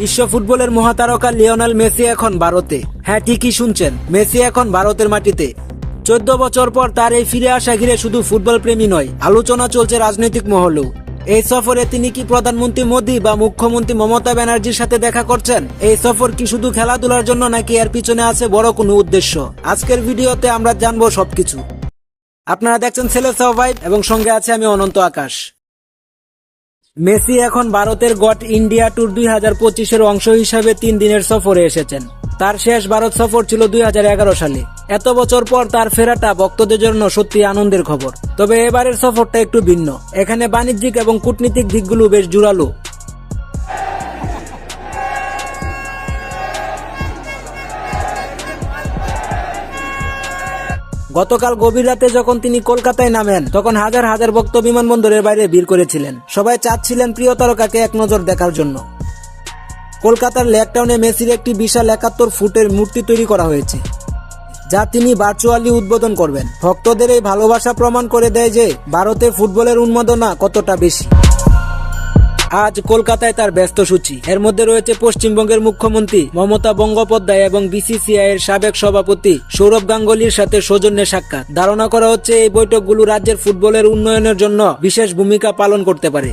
বিশ্ব ফুটবলের মহাতারকা Lionel Messi এখন ভারতে। হ্যাঁ ঠিকই শুনছেন, মেসি এখন ভারতের মাটিতে। চোদ্দ বছর পর তার এই ফিরে আসা ঘিরে শুধু ফুটবল প্রেমী নয়, আলোচনা চলছে রাজনৈতিক মহলেও। এই সফরে তিনি কি প্রধানমন্ত্রী মোদী বা মুখ্যমন্ত্রী মমতা ব্যানার্জির সাথে দেখা করছেন? এই সফর কি শুধু খেলাধুলার জন্য নাকি এর পিছনে আছে বড় কোনো উদ্দেশ্য? আজকের ভিডিওতে আমরা জানব সবকিছু। আপনারা দেখছেন ছেলে ভাইব এবং সঙ্গে আছে আমি অনন্ত আকাশ। মেসি এখন ভারতের গট ইন্ডিয়া ট্যুর দুই হাজার পঁচিশের অংশ হিসাবে তিন দিনের সফরে এসেছেন। তার শেষ ভারত সফর ছিল দুই হাজার এগারো সালে। এত বছর পর তার ফেরাটা ভক্তদের জন্য সত্যি আনন্দের খবর। তবে এবারের সফরটা একটু ভিন্ন। এখানে বাণিজ্যিক এবং কূটনীতিক দিকগুলো বেশ জোরালো। গতকাল গভীর রাতে যখন তিনি কলকাতায় নামেন, তখন হাজার হাজার ভক্ত বিমানবন্দরের বাইরে ভিড় করেছিলেন। সবাই চাচ্ছিলেন প্রিয় তারকাকে এক নজর দেখার জন্য। কলকাতার লেকটাউনে মেসির একটি বিশাল একাত্তর ফুটের মূর্তি তৈরি করা হয়েছে, যা তিনি ভার্চুয়ালি উদ্বোধন করবেন। ভক্তদের এই ভালোবাসা প্রমাণ করে দেয় যে, ভারতে ফুটবলের উন্মাদনা কতটা বেশি। আজ কলকাতায় তার ব্যস্ত সূচি। এর মধ্যে রয়েছে পশ্চিমবঙ্গের মুখ্যমন্ত্রী মমতা বঙ্গোপাধ্যায় এবং বিসিসিআই এর সাবেক সভাপতি সৌরভ গাঙ্গুলির সাথে সৌজন্যে সাক্ষাৎ। ধারণা করা হচ্ছে এই বৈঠকগুলো রাজ্যের ফুটবলের উন্নয়নের জন্য বিশেষ ভূমিকা পালন করতে পারে।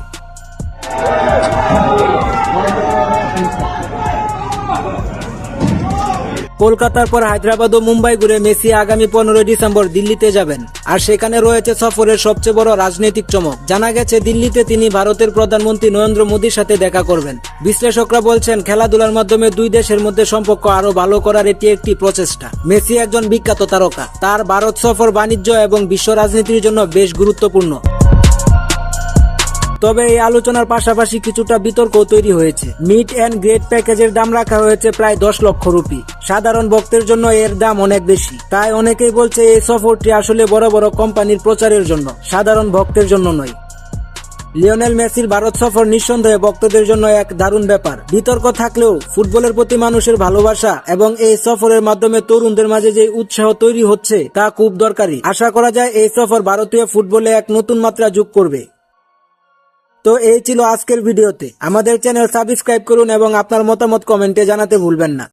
কলকাতার পর হায়দ্রাবাদ ও মুম্বাই ঘুরে মেসি আগামী পনেরোই ডিসেম্বর দিল্লিতে যাবেন। আর সেখানে রয়েছে সফরের সবচেয়ে বড় রাজনৈতিক চমক। জানা গেছে, দিল্লিতে তিনি ভারতের প্রধানমন্ত্রী নরেন্দ্র মোদীর সাথে দেখা করবেন। বিশ্লেষকরা বলছেন, খেলাধুলার মাধ্যমে দুই দেশের মধ্যে সম্পর্ক আরও ভালো করার এটি একটি প্রচেষ্টা। মেসি একজন বিখ্যাত তারকা। তার ভারত সফর বাণিজ্য এবং বিশ্ব রাজনীতির জন্য বেশ গুরুত্বপূর্ণ। তবে এই আলোচনার পাশাপাশি কিছুটা বিতর্ক তৈরি হয়েছে। মিড অ্যান্ড গ্রেড প্যাকেজের দাম রাখা হয়েছে প্রায় দশ লক্ষ রুপি। সাধারণ ভক্তের জন্য এর দাম অনেক বেশি। তাই অনেকেই বলছে এই সফরটি আসলে বড় বড় কোম্পানির প্রচারের জন্য, সাধারণ ভক্তের জন্য নয়। লিওনেল মেসির ভারত সফর নিঃসন্দেহে ভক্তদের জন্য এক দারুণ ব্যাপার। বিতর্ক থাকলেও ফুটবলের প্রতি মানুষের ভালোবাসা এবং এই সফরের মাধ্যমে তরুণদের মাঝে যে উৎসাহ তৈরি হচ্ছে তা খুব দরকারি। আশা করা যায় এই সফর ভারতীয় ফুটবলে এক নতুন মাত্রা যোগ করবে। তো এই ছিল আজকের ভিডিওতে। আমাদের চ্যানেল সাবস্ক্রাইব করুন এবং আপনার মতামত কমেন্টে জানাতে ভুলবেন না।